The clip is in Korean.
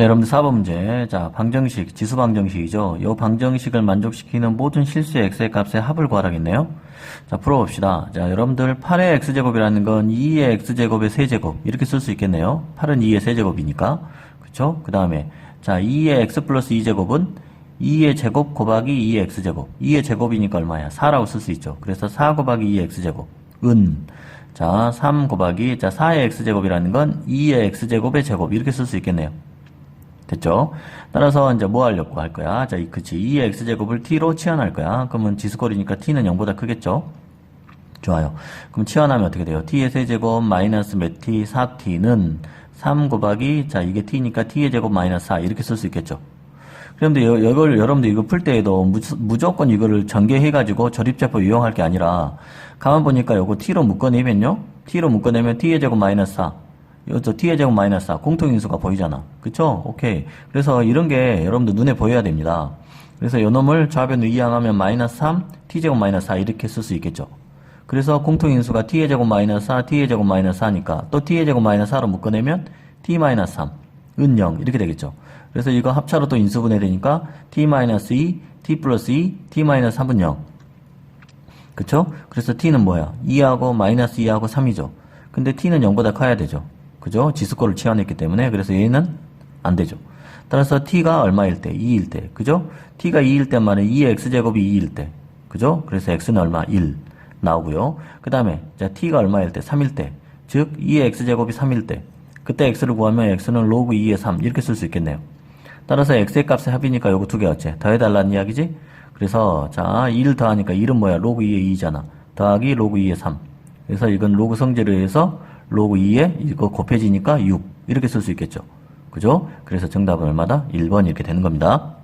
자, 여러분들 4번 문제. 자, 방정식, 지수 방정식이죠. 이 방정식을 만족시키는 모든 실수의 x의 값의 합을 구하라겠네요. 자, 풀어봅시다. 자, 여러분들 8의 x제곱이라는 건 2의 x제곱의 세제곱. 이렇게 쓸 수 있겠네요. 8은 2의 세제곱이니까. 그쵸? 그 다음에, 자, 2의 x 플러스 2제곱은 2의 제곱 곱하기 2의 x제곱. 2의 제곱이니까 얼마야? 4라고 쓸 수 있죠. 그래서 4 곱하기 2의 x제곱. 은. 자, 3 곱하기, 자, 4의 x제곱이라는 건 2의 x제곱의 제곱. 이렇게 쓸 수 있겠네요. 됐죠? 따라서 이제 뭐 하려고 할 거야? 자, 이- 그치. 2의 x제곱을 t로 치환할 거야. 그러면 지수꼴이니까 t는 0보다 크겠죠? 좋아요. 그럼 치환하면 어떻게 돼요? t의 세제곱 마이너스 몇 t, 4t는 3 곱하기, 자, 이게 t니까 t의 제곱 마이너스 4 이렇게 쓸 수 있겠죠? 그런데 여- 이걸 여러분들 이거 풀 때에도 무, 무조건 이거를 전개해가지고 절입제법 이용할 게 아니라 가만 보니까 요거 t로 묶어내면요, t로 묶어내면 t의 제곱 마이너스 4, 이것도 t의 제곱 마이너스 4 공통인수가 보이잖아, 그쵸? 오케이. 그래서 이런 게 여러분들 눈에 보여야 됩니다. 그래서 요 놈을 좌변으로 이항하면 마이너스 3, t 제곱 마이너스 4 이렇게 쓸 수 있겠죠. 그래서 공통인수가 t의 제곱 마이너스 4, t의 제곱 마이너스 4니까 또 t의 제곱 마이너스 4로 묶어내면 t 마이너스 3, 은 0 이렇게 되겠죠. 그래서 이거 합차로 또 인수분해 되니까 t 마이너스 2, t 플러스 2, t 마이너스 3은 0. 그쵸? 그래서 t는 뭐야? 2하고 마이너스 2하고 3이죠. 근데 t는 0보다 커야 되죠. 그죠? 지수꼴을 치환했기 때문에 그래서 얘는 안 되죠. 따라서 t가 얼마일 때? 2일 때. 그죠? t가 2일 때 말은 2의 x제곱이 2일 때. 그죠? 그래서 x는 얼마? 1 나오고요. 그 다음에 자 t가 얼마일 때? 3일 때. 즉 2의 x제곱이 3일 때. 그때 x를 구하면 x는 로그 2의 3 이렇게 쓸 수 있겠네요. 따라서 x의 값의 합이니까 요거 두개 어째? 더해달라는 이야기지? 그래서 자 1 더하니까 1은 뭐야? 로그 2의 2잖아. 더하기 로그 2의 3. 그래서 이건 로그 성질에 의해서 로그 2에 이거 곱해지니까 6 이렇게 쓸 수 있겠죠. 그죠? 그래서 정답은 얼마다? 1번 이렇게 되는 겁니다.